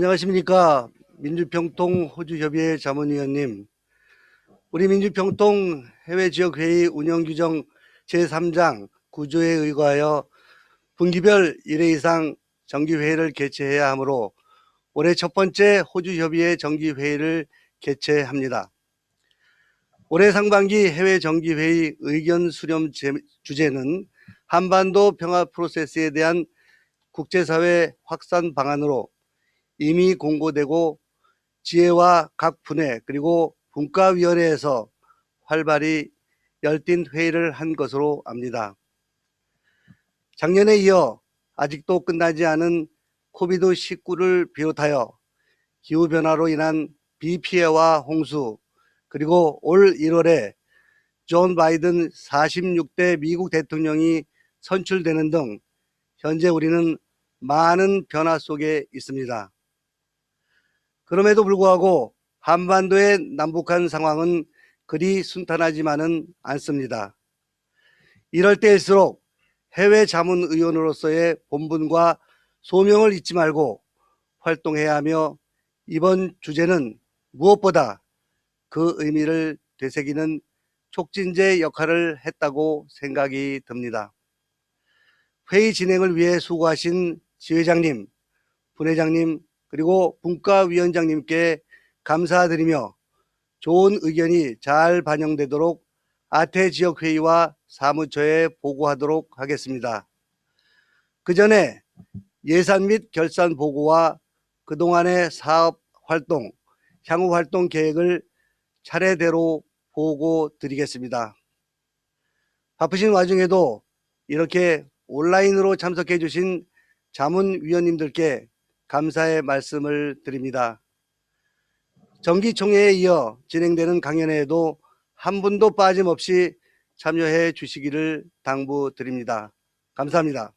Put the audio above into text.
안녕하십니까. 민주평통 호주협의회 자문위원님. 우리 민주평통 해외지역회의 운영규정 제3장 9조에 의거하여 분기별 1회 이상 정기회의를 개최해야 하므로 올해 첫 번째 호주협의회 정기회의를 개최합니다. 올해 상반기 해외 정기회의 의견 수렴 제- 주제는 한반도 평화 프로세스에 대한 국제사회 확산 방안으로 이미 공고되고 지혜와 각 분해 그리고 분과위원회에서 활발히 열띤 회의를 한 것으로 압니다. 작년에 이어 아직도 끝나지 않은 코비드 19를 비롯하여 기후변화로 인한 비 피해와 홍수 그리고 올 1월에 존 바이든 46대 미국 대통령이 선출되는 등 현재 우리는 많은 변화 속에 있습니다. 그럼에도 불구하고 한반도의 남북한 상황은 그리 순탄하지만은 않습니다. 이럴 때일수록 해외 자문 의원으로서의 본분과 소명을 잊지 말고 활동해야 하며 이번 주제는 무엇보다 그 의미를 되새기는 촉진제 역할을 했다고 생각이 듭니다. 회의 진행을 위해 수고하신 지회장님, 분회장님, 그리고 분과위원장님께 감사드리며 좋은 의견이 잘 반영되도록 아태 지역회의와 사무처에 보고하도록 하겠습니다. 그 전에 예산 및 결산 보고와 그동안의 사업 활동, 향후 활동 계획을 차례대로 보고 드리겠습니다. 바쁘신 와중에도 이렇게 온라인으로 참석해 주신 자문위원님들께 감사의 말씀을 드립니다. 정기총회에 이어 진행되는 강연회에도 한 분도 빠짐없이 참여해 주시기를 당부드립니다. 감사합니다.